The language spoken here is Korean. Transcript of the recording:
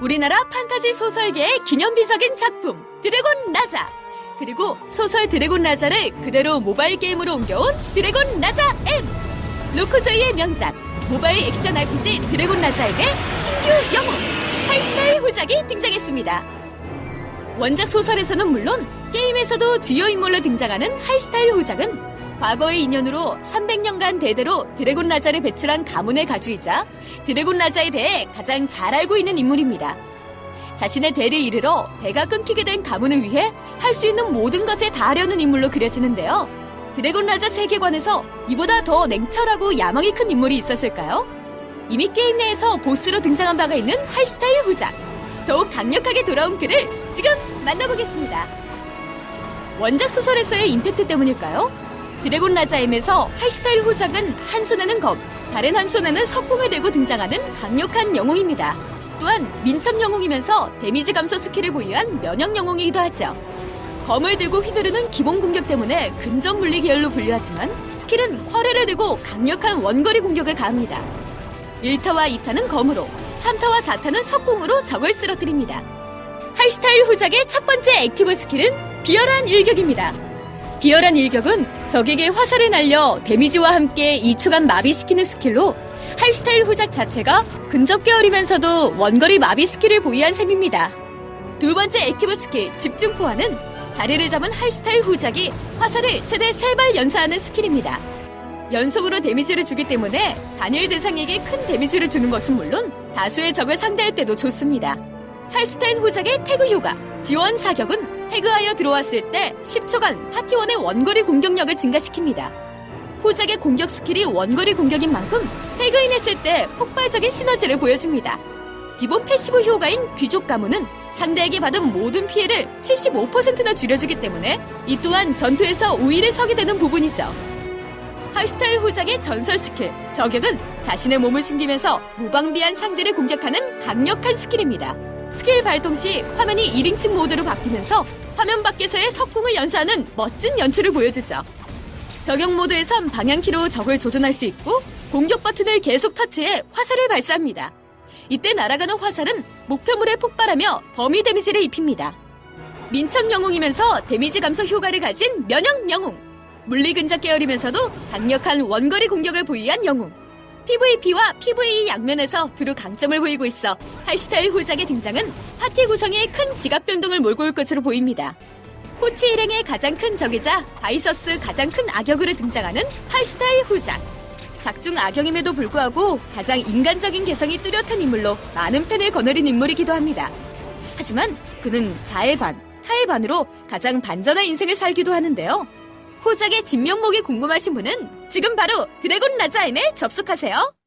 우리나라 판타지 소설계의 기념비적인 작품 드래곤 라자 그리고 소설 드래곤 라자를 그대로 모바일 게임으로 옮겨온 드래곤 라자 M 로코조이의 명작 모바일 액션 RPG 드래곤 라자임의 신규 영웅 하이스타일 후작이 등장했습니다. 원작 소설에서는 물론 게임에서도 주요 인물로 등장하는 하이스타일 후작은 과거의 인연으로 300년간 대대로 드래곤 라자를 배출한 가문의 가주이자 드래곤 라자에 대해 가장 잘 알고 있는 인물입니다. 자신의 대를 이르러 대가 끊기게 된 가문을 위해 할 수 있는 모든 것에 다하려는 인물로 그려지는데요. 드래곤 라자 세계관에서 이보다 더 냉철하고 야망이 큰 인물이 있었을까요? 이미 게임 내에서 보스로 등장한 바가 있는 하이스타일 후작. 더욱 강력하게 돌아온 그를 지금 만나보겠습니다. 원작 소설에서의 임팩트 때문일까요? 드래곤 라자임에서 하이스타일 후작은 한 손에는 검, 다른 한 손에는 석궁을 들고 등장하는 강력한 영웅입니다. 또한 민첩 영웅이면서 데미지 감소 스킬을 보유한 면역 영웅이기도 하죠. 검을 들고 휘두르는 기본 공격 때문에 근접 물리 계열로 분류하지만 스킬은 활애를 들고 강력한 원거리 공격을 가합니다. 1타와 2타는 검으로, 3타와 4타는 석궁으로 적을 쓰러뜨립니다. 하이스타일 후작의 첫 번째 액티브 스킬은 비열한 일격입니다. 비열한 일격은 적에게 화살을 날려 데미지와 함께 2초간 마비시키는 스킬로 하이스타일 후작 자체가 근접 계열이면서도 원거리 마비 스킬을 보유한 셈입니다. 두 번째 액티브 스킬 집중 포화는 자리를 잡은 하이스타일 후작이 화살을 최대 3발 연사하는 스킬입니다. 연속으로 데미지를 주기 때문에 단일 대상에게 큰 데미지를 주는 것은 물론 다수의 적을 상대할 때도 좋습니다. 할스타인 후작의 태그 효과, 지원 사격은 태그하여 들어왔을 때 10초간 파티원의 원거리 공격력을 증가시킵니다. 후작의 공격 스킬이 원거리 공격인 만큼 태그인했을 때 폭발적인 시너지를 보여줍니다. 기본 패시브 효과인 귀족 가문은 상대에게 받은 모든 피해를 75%나 줄여주기 때문에 이 또한 전투에서 우위를 서게 되는 부분이죠. 하이스타일 후작의 전설 스킬, 저격은 자신의 몸을 숨기면서 무방비한 상대를 공격하는 강력한 스킬입니다. 스킬 발동 시 화면이 1인칭 모드로 바뀌면서 화면 밖에서의 석궁을 연사하는 멋진 연출을 보여주죠. 저격 모드에선 방향키로 적을 조준할 수 있고 공격 버튼을 계속 터치해 화살을 발사합니다. 이때 날아가는 화살은 목표물에 폭발하며 범위 데미지를 입힙니다. 민첩 영웅이면서 데미지 감소 효과를 가진 면역 영웅. 물리 근접 계열이면서도 강력한 원거리 공격을 보유한 영웅. PVP와 PVE 양면에서 두루 강점을 보이고 있어 하이스타일 후작의 등장은 파티 구성에 큰 지갑 변동을 몰고 올 것으로 보입니다. 호치 일행의 가장 큰 적이자 바이서스 가장 큰 악역으로 등장하는 하이스타일 후작. 작중 악역임에도 불구하고 가장 인간적인 개성이 뚜렷한 인물로 많은 팬을 거느린 인물이기도 합니다. 하지만 그는 자의 반, 타의 반으로 가장 반전의 인생을 살기도 하는데요. 후작의 진면목이 궁금하신 분은 지금 바로 드래곤 라자임에 접속하세요.